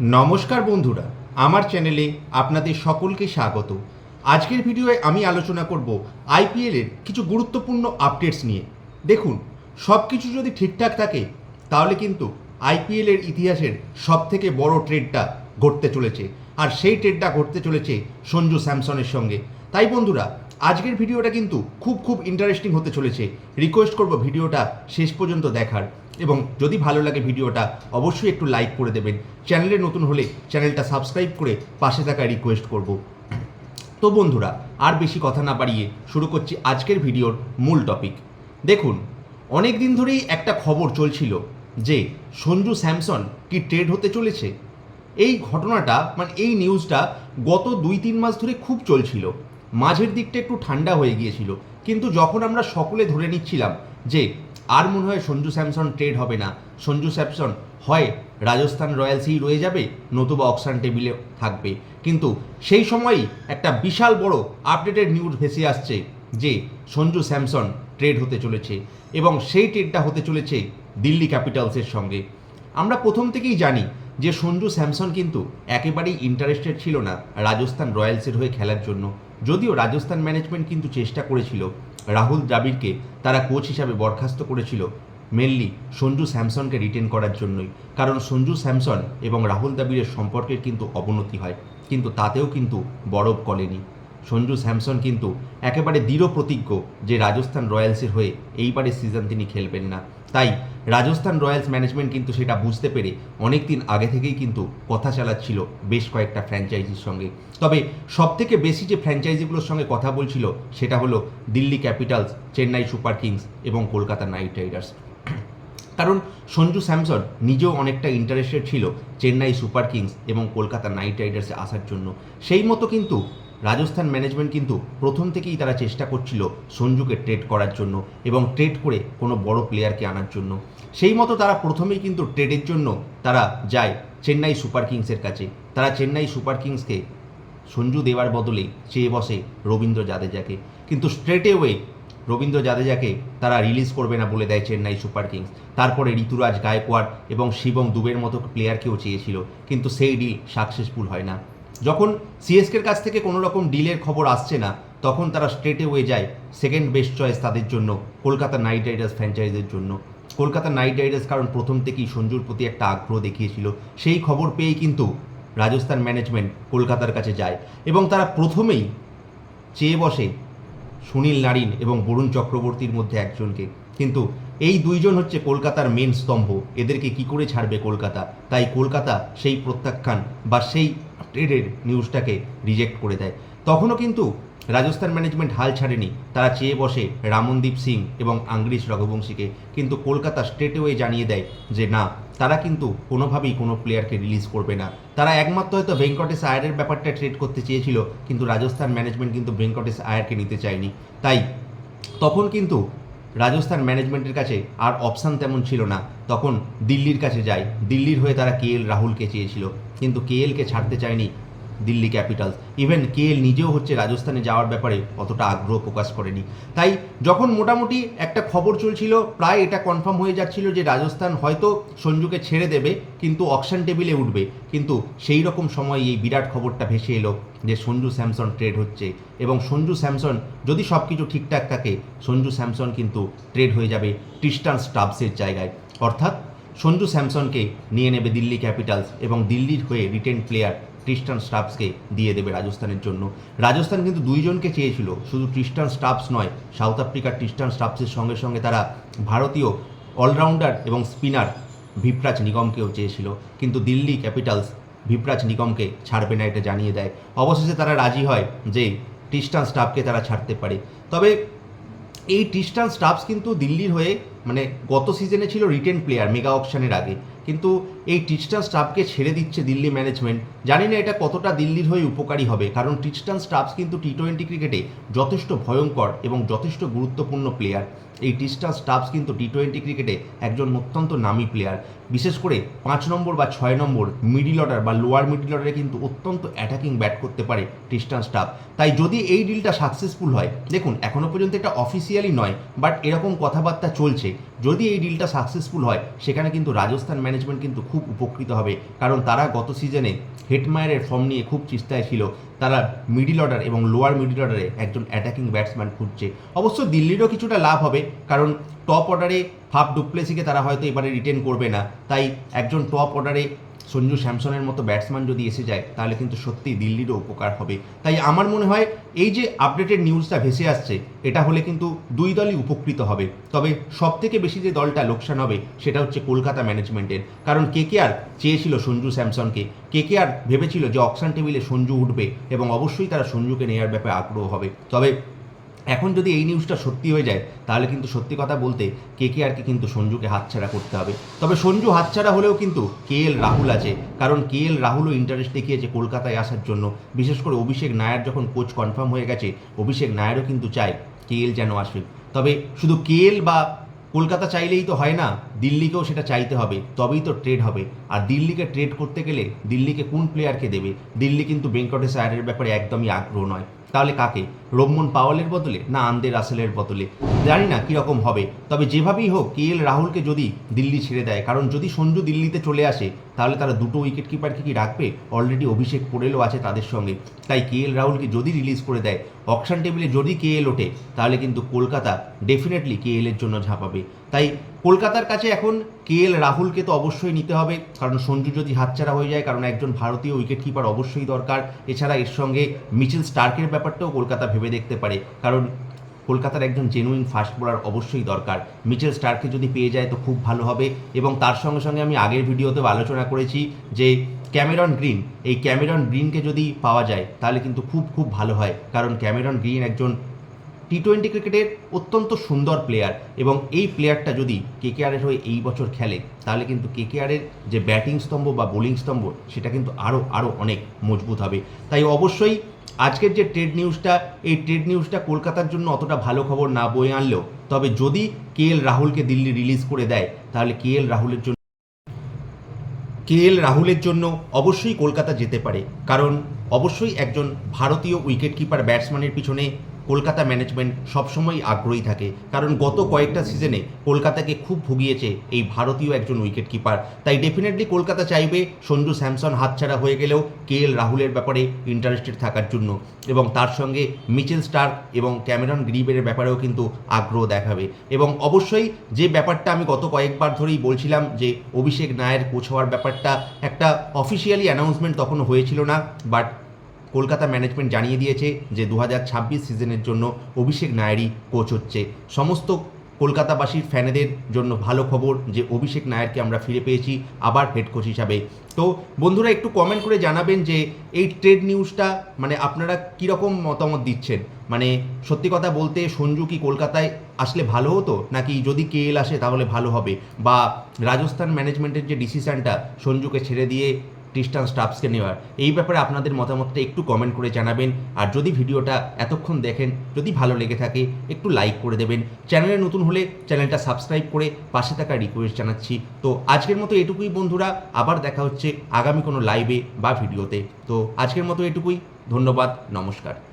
নমস্কার বন্ধুরা, আমার চ্যানেলে আপনাদের সকলকে স্বাগত। আজকের ভিডিওয়ে আমি আলোচনা করব আইপিএলের কিছু গুরুত্বপূর্ণ আপডেটস নিয়ে। দেখুন সব কিছু যদি ঠিকঠাক থাকে, তাহলে কিন্তু আইপিএলের ইতিহাসের সব থেকে বড় ট্রেডটা ঘটতে চলেছে। আর সেই ট্রেডটা ঘটতে চলেছে সঞ্জু স্যামসনের সঙ্গে। তাই বন্ধুরা, আজকের ভিডিওটা কিন্তু খুব খুব ইন্টারেস্টিং হতে চলেছে। রিকোয়েস্ট করব ভিডিওটা শেষ পর্যন্ত দেখার। এবং যদি ভালো লাগে ভিডিওটা, অবশ্যই একটু লাইক করে দেবেন। চ্যানেলে নতুন হলে চ্যানেলটা সাবস্ক্রাইব করে পাশে থাকা রিকোয়েস্ট করব। তো বন্ধুরা, আর বেশি কথা না বাড়িয়ে শুরু করছি আজকের ভিডিওর মূল টপিক দেখুন অনেক দিন ধরেই একটা খবর চলছিল যে সঞ্জু স্যামসন কি ট্রেড হতে চলেছে? এই ঘটনাটা মানে এই নিউজটা গত দুই তিন মাস ধরে খুব চলছিল। মাঝের দিকটা একটু ঠান্ডা হয়ে গিয়েছিল। কিন্তু যখন আমরা সকলে ধরে নিচ্ছিলাম যে আর মনে হয় সঞ্জু স্যামসন ট্রেড হবে না। সঞ্জু স্যামসন হয় রাজস্থান রয়্যালসেই রয়ে যাবে, নতুবা অকশান টেবিলে থাকবে। কিন্তু সেই সময়ই একটা বিশাল বড় আপডেটেড নিউজ ভেসে আসছে যে সঞ্জু স্যামসন ট্রেড হতে চলেছে এবং সেই ট্রেডটা হতে চলেছে দিল্লি ক্যাপিটালসের সঙ্গে। আমরা প্রথম থেকেই জানি যে সঞ্জু স্যামসন কিন্তু একেবারেই ইন্টারেস্টেড ছিল না রাজস্থান রয়্যালসের হয়ে খেলার জন্য। যদিও রাজস্থান ম্যানেজমেন্ট কিন্তু চেষ্টা করেছিল। রাহুল দ্রাবিড়কে তারা কোচ হিসাবে বরখাস্ত করেছিল। মেনলি সঞ্জু স্যামসনকে রিটেন করার জন্যই। কারণ সঞ্জু স্যামসন এবং রাহুল দ্রাবিড়ের সম্পর্কের কিন্তু অবনতি হয়। কিন্তু তাতেও কিন্তু বরফ গলেনি। সঞ্জু স্যামসন কিন্তু একেবারে দৃঢ় প্রতিজ্ঞ যে রাজস্থান রয়্যালসের হয়ে এইবারের সিজন তিনি খেলবেন না। তাই রাজস্থান রয়্যালস ম্যানেজমেন্ট কিন্তু সেটা বুঝতে পেরে অনেক দিন আগে থেকেই কিন্তু কথা চালাচ্ছিল বেশ কয়েকটা ফ্র্যাঞ্চাইজির সঙ্গে। তবে সব থেকে বেশি যে ফ্র্যাঞ্চাইজিগুলোর সঙ্গে কথা বলছিল সেটা হলো Delhi Capitals, Chennai Super Kings এবং কলকাতা নাইট রাইডার্স। কারণ সঞ্জু স্যামসন নিজেও অনেকটা ইন্টারেস্টেড ছিল চেন্নাই সুপার কিংস এবং কলকাতা নাইট রাইডার্সে আসার জন্য। সেই মতো কিন্তু রাজস্থান ম্যানেজমেন্ট কিন্তু প্রথম থেকেই তারা চেষ্টা করছিল সঞ্জুকে ট্রেড করার জন্য এবং ট্রেড করে কোনো বড় প্লেয়ারকে আনার জন্য। সেই মতো তারা প্রথমেই কিন্তু ট্রেডের জন্য তারা যায় চেন্নাই সুপার কিংসের কাছে। তারা চেন্নাই সুপার কিংসকে সঞ্জু দেওয়ার বদলে চেয়ে বসে রবীন্দ্র জাদেজাকে। কিন্তু স্ট্রেটে ওয়ে রবীন্দ্র জাদেজাকে তারা রিলিজ করবে না বলে দেয় চেন্নাই সুপার কিংস। তারপরে ঋতুরাজ গায়কোয়াড় এবং শিবম দুবের মতো প্লেয়ারকেও চেয়েছিল, কিন্তু সেই ডিল সাকসেসফুল হয় না। যখন সিএসকের কাছ থেকে কোনো রকম ডিলের খবর আসছে না, তখন তারা স্ট্রেটে ওয়ে যায় সেকেন্ড বেস্ট চয়েস তাদের জন্য, কলকাতা নাইট রাইডার্স ফ্র্যাঞ্চাইজের জন্য। কলকাতা নাইট রাইডার্স কারণ প্রথম থেকেই সঞ্জুর প্রতি একটা আগ্রহ দেখিয়েছিল। সেই খবর পেয়েই কিন্তু রাজস্থান ম্যানেজমেন্ট কলকাতার কাছে যায় এবং তারা প্রথমেই চেয়ে বসে সুনীল নারিন এবং বরুণ চক্রবর্তীর মধ্যে একজনকে। কিন্তু এই দুইজন হচ্ছে কলকাতার মেন স্তম্ভ। এদেরকে কি করে ছাড়বে কলকাতা? তাই কলকাতা সেই প্রত্যাখ্যান বা সেই ট্রেডের নিউজটাকে রিজেক্ট করে দেয়। তখনও কিন্তু রাজস্থান ম্যানেজমেন্ট হাল ছাড়েনি। তারা চেয়ে বসে রামনদীপ সিং এবং আংগ্রিস রঘুবংশীকে। কিন্তু কলকাতা স্ট্রেটওয়ে জানিয়ে দেয় যে, না, তারা কিন্তু কোনোভাবেই কোনো প্লেয়ারকে রিলিজ করবে না। তারা একমাত্র হয়তো ভেঙ্কটেশ আয়ারের ব্যাপারটা ট্রেড করতে চেয়েছিল, কিন্তু রাজস্থান ম্যানেজমেন্ট কিন্তু ভেঙ্কটেশ আয়ারকে নিতে চায়নি। তাই তখন কিন্তু রাজস্থান ম্যানেজমেন্টের কাছে আর অপশান তেমন ছিল না। তখন দিল্লির কাছে যায়। দিল্লির হয়ে তারা কে এল রাহুলকে চেয়েছিল। কিন্তু কে এলকে ছাড়তে চায়নি। Delhi Capitals. Even K L নিজেও হচ্ছে রাজস্থানে যাওয়ার ব্যাপারে অতটা আগ্রহ প্রকাশ করেনি। তাই যখন মোটামুটি একটা খবর চলছিল, প্রায় এটা কনফার্ম হয়ে যাচ্ছিল যে রাজস্থান হয়তো সঞ্জুকে ছেড়ে দেবে, কিন্তু অকশন টেবিলে উঠবে। কিন্তু সেই রকম সময় এই বিরাট খবরটা ভেসে এলো যে সঞ্জু স্যামসন ট্রেড হচ্ছে। এবং সঞ্জু স্যামসন, যদি সব কিছু ঠিকঠাক থাকে, সঞ্জু স্যামসন কিন্তু ট্রেড হয়ে যাবে টিস্টান স্টাবসের জায়গায়। অর্থাৎ সঞ্জু স্যামসনকে নিয়ে নেবে দিল্লি ক্যাপিটালস এবং দিল্লির হয়ে রিটেন প্লেয়ার ট্রিস্টান স্টাফসকে দিয়ে দেবে রাজস্থানের জন্য। রাজস্থান কিন্তু দুইজনকে চেয়েছিল, শুধু ট্রিস্টান স্টাফস নয় সাউথ আফ্রিকার ট্রিস্টান স্টাফসের সঙ্গে সঙ্গে তারা ভারতীয় অলরাউন্ডার এবং স্পিনার ভিপ্রাজ নিগমকেও চেয়েছিল। কিন্তু দিল্লি ক্যাপিটালস ভিপ্রাজ নিগমকে ছাড়বে না এটা জানিয়ে দেয়। অবশেষে তারা রাজি হয় যে ট্রিস্টান স্টাফকে তারা ছাড়তে পারে। তবে এই টিস্টান স্টাফস কিন্তু দিল্লির হয়ে মানে গত সিজনে ছিল রিটেন প্লেয়ার মেগা অকশনের আগে। কিন্তু এই টিচটান স্টাফকে ছেড়ে দিচ্ছে দিল্লি ম্যানেজমেন্ট জানি না এটা কতটা দিল্লির হয়ে উপকারী হবে, কারণ টিস্টান স্টাফস কিন্তু টি টোয়েন্টি ক্রিকেটে যথেষ্ট ভয়ঙ্কর এবং যথেষ্ট গুরুত্বপূর্ণ প্লেয়ার এই টিস্টান স্টাফস কিন্তু টি টোয়েন্টি ক্রিকেটে একজন অত্যন্ত নামী প্লেয়ার বিশেষ করে পাঁচ নম্বর বা ছয় নম্বর মিডিল অর্ডার বা লোয়ার মিডিল অর্ডারে কিন্তু অত্যন্ত অ্যাটাকিং ব্যাট করতে পারে টিস্টান স্টাফ তাই যদি এই ডিলটা সাকসেসফুল হয়, দেখুন এখনও পর্যন্ত এটা অফিসিয়ালি নয় বাট এরকম কথাবার্তা চলছে। যদি এই ডিলটা সাকসেসফুল হয়, সেখানে কিন্তু রাজস্থান ম্যানেজমেন্ট কিন্তু খুব উপকৃত হবে। কারণ তারা গত সিজনে হেটমায়ারের ফর্ম নিয়ে খুব চিন্তায় ছিল। তারা মিডিল অর্ডার এবং লোয়ার মিডিল অর্ডারে একজন অ্যাটাকিং ব্যাটসম্যান খুঁজছে। অবশ্য দিল্লিরও কিছুটা লাভ হবে, কারণ টপ অর্ডারে ফাফ ডুপ্লেসিকে তারা হয়তো এবারে রিটেন করবে না। তাই একজন টপ অর্ডারে সঞ্জু স্যামসনের মতো ব্যাটসম্যান যদি এসে যায়, তাহলে কিন্তু সত্যিই দিল্লিরও উপকার হবে। তাই আমার মনে হয়, এই যে আপডেটেড নিউজটা ভেসে আসছে, এটা হলে কিন্তু দুই দলই উপকৃত হবে। তবে সব থেকে বেশি যে দলটা লোকসান হবে, সেটা হচ্ছে কলকাতা ম্যানেজমেন্টের। কারণ কে কে আর চেয়েছিল সঞ্জু স্যামসনকে, কে কে আর ভেবেছিল যে অকশন টেবিলে সঞ্জু উঠবে, এবং অবশ্যই তারা সঞ্জুকে নেওয়ার ব্যাপারে আগ্রহ হবে। তবে এখন যদি এই নিউজটা সত্যি হয়ে যায়, তাহলে কিন্তু সত্যি কথা বলতে কে কে আরকে কিন্তু সঞ্জুকে হাতছাড়া করতে হবে। তবে সঞ্জু হাতছাড়া হলেও কিন্তু কে এল রাহুল আছে, কারণ কে এল রাহুলও ইন্টারেস্ট দেখিয়েছে কলকাতায় আসার জন্য। বিশেষ করে অভিষেক নায়ার যখন কোচ কনফার্ম হয়ে গেছে, অভিষেক নায়ারও কিন্তু চায় কে এল যেন আসে তবে শুধু কে এল বা কলকাতা চাইলেই তো হয় না, দিল্লিকেও সেটা চাইতে হবে, তবেই তো ট্রেড হবে। আর দিল্লিকে ট্রেড করতে গেলে দিল্লিকে কোন প্লেয়ারকে দেবে? দিল্লি কিন্তু ভেঙ্কটেশ আয়ারের ব্যাপারে একদমই আগ্রহ নয়। তাহলে কাকে? রোমন পাওয়ালের বদলে না আন্দে রাসেলের বদলে? জানি না কীরকম হবে। তবে যেভাবেই হোক, কে এল রাহুলকে যদি দিল্লি ছেড়ে দেয়, কারণ যদি সঞ্জু দিল্লিতে চলে আসে, তাহলে তারা দুটো উইকেট কিপারকে কি রাখবে? অলরেডি অভিষেক পোরেলও আছে তাদের সঙ্গে। তাই কে এল রাহুলকে যদি রিলিজ করে দেয় অকশন টেবিলে যদি কে এল ওঠে, তাহলে কিন্তু কলকাতা ডেফিনেটলি কে এলের জন্য ঝাঁপাবে। তাই কলকাতার কাছে এখন কে এল রাহুলকে তো অবশ্যই নিতে হবে, কারণ সঞ্জু যদি হাতছাড়া হয়ে যায়, কারণ একজন ভারতীয় উইকেট কিপার অবশ্যই দরকার। এছাড়া এর সঙ্গে মিচেল স্টার্কের ব্যাপারটাও কলকাতা ভেবে দেখতে পারে, কারণ কলকাতার একজন জেনুইন ফাস্ট বোলার অবশ্যই দরকার। মিচেল স্টার্ককে যদি পেয়ে যায় তো খুব ভালো হবে, এবং তার সঙ্গে সঙ্গে আমি আগের ভিডিওতেও আলোচনা করেছি যে ক্যামেরন গ্রিন, এই ক্যামেরন গ্রিনকে যদি পাওয়া যায়, তাহলে কিন্তু খুব খুব ভালো হয়, কারণ ক্যামেরন গ্রিন একজন টি টোয়েন্টি ক্রিকেটের অত্যন্ত সুন্দর প্লেয়ার এবং এই প্লেয়ারটা যদি কেকেআরের হয়ে এই বছর খেলে, তাহলে কিন্তু কেকেআরের যে ব্যাটিং স্তম্ভ বা বোলিং স্তম্ভ, সেটা কিন্তু আরও আরও অনেক মজবুত হবে। তাই অবশ্যই আজকের যে ট্রেড নিউজটা এই ট্রেড নিউজটা কলকাতার জন্য অতটা ভালো খবর না বয়ে আনলেও, তবে যদি কে এল রাহুলকে দিল্লি রিলিজ করে দেয়, তাহলে কে এল রাহুলের জন্য কে এল রাহুলের জন্য অবশ্যই কলকাতা যেতে পারে। কারণ অবশ্যই একজন ভারতীয় উইকেট কিপার ব্যাটসম্যানের পিছনে কলকাতা ম্যানেজমেন্ট সবসময় আগ্রহী থাকে। কারণ গত কয়েকটা সিজনে কলকাতাকে খুব ভুগিয়েছে এই ভারতীয় একজন উইকেট কিপার তাই ডেফিনেটলি কলকাতা চাইবে সঞ্জু স্যামসন হাতছাড়া হয়ে গেলেও কে এল রাহুলের ব্যাপারে ইন্টারেস্টেড থাকার জন্য। এবং তার সঙ্গে মিচেল স্টার্ক এবং ক্যামেরন গ্রিবের ব্যাপারেও কিন্তু আগ্রহ দেখাবে। এবং অবশ্যই যে ব্যাপারটা আমি গত কয়েকবার ধরেই বলছিলাম যে অভিষেক নায়ের কোচ হওয়ার ব্যাপারটা একটা অফিসিয়ালি অ্যানাউন্সমেন্ট তখনও হয়েছিল না বাট কলকাতা ম্যানেজমেন্ট জানিয়ে দিয়েছে যে দু হাজার ছাব্বিশ সিজনের জন্য অভিষেক নায়ারই কোচ হচ্ছে। সমস্ত কলকাতাবাসীর ফ্যানেদের জন্য ভালো খবর যে অভিষেক নায়ারকে আমরা ফিরে পেয়েছি আবার হেড কোচ হিসাবে। তো বন্ধুরা একটু কমেন্ট করে জানাবেন যে এই ট্রেড নিউজটা মানে আপনারা কীরকম মতামত দিচ্ছেন? মানে সত্যি কথা বলতে সঞ্জু কি কলকাতায় আসলে ভালো হতো? নাকি যদি কে এল আসে তাহলে ভালো হবে? বা রাজস্থান ম্যানেজমেন্টের যে ডিসিশনটা সঞ্জুকে ছেড়ে দিয়ে খ্রিস্টান স্টাফসকে নেওয়ার। এই ব্যাপারে আপনাদের মতামতটা একটু কমেন্ট করে জানাবেন। আর যদি ভিডিওটা এতক্ষণ দেখেন, যদি ভালো লেগে থাকে, একটু লাইক করে দেবেন। চ্যানেলে নতুন হলে চ্যানেলটা সাবস্ক্রাইব করে পাশে থাকা রিকোয়েস্ট জানাচ্ছি। তো আজকের মতো এটুকুই বন্ধুরা, আবার দেখা হচ্ছে আগামী কোনো লাইভে বা ভিডিওতে তো আজকের মতো এটুকুই, ধন্যবাদ, নমস্কার।